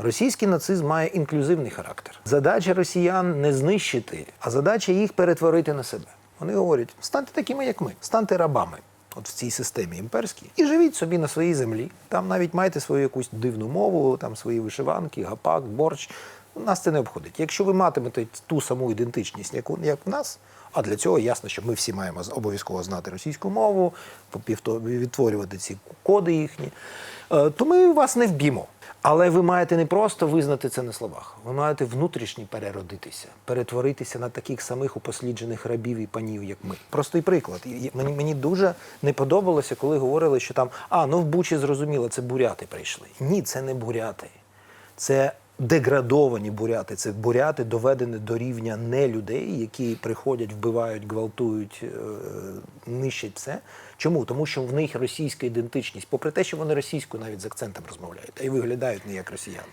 Російський нацизм має інклюзивний характер. Задача росіян не знищити, а задача їх перетворити на себе. Вони говорять: станьте такими, як ми, станьте рабами. От в цій системі імперській, і живіть собі на своїй землі. Там навіть маєте свою якусь дивну мову, там свої вишиванки, гапак, борщ. Нас це не обходить. Якщо ви матимете ту саму ідентичність, як як в нас, а для цього ясно, що ми всі маємо обов'язково знати російську мову, відтворювати ці коди їхні, е, то ми вас не вб'ємо. Але ви маєте не просто визнати це на словах, ви маєте внутрішні переродитися, перетворитися на таких самих упосліджених рабів і панів, як ми. Простий приклад. Мені, мені дуже не подобалося, коли говорили, що там а ну в Бучі зрозуміло, це буряти прийшли. Ні, це не буряти. Це деградовані буряти. Це буряти доведені до рівня не людей, які приходять, вбивають, гвалтують, е, нищать все. Чому? Тому що в них російська ідентичність, попри те, що вони російською навіть з акцентом розмовляють, а й виглядають не як росіяни.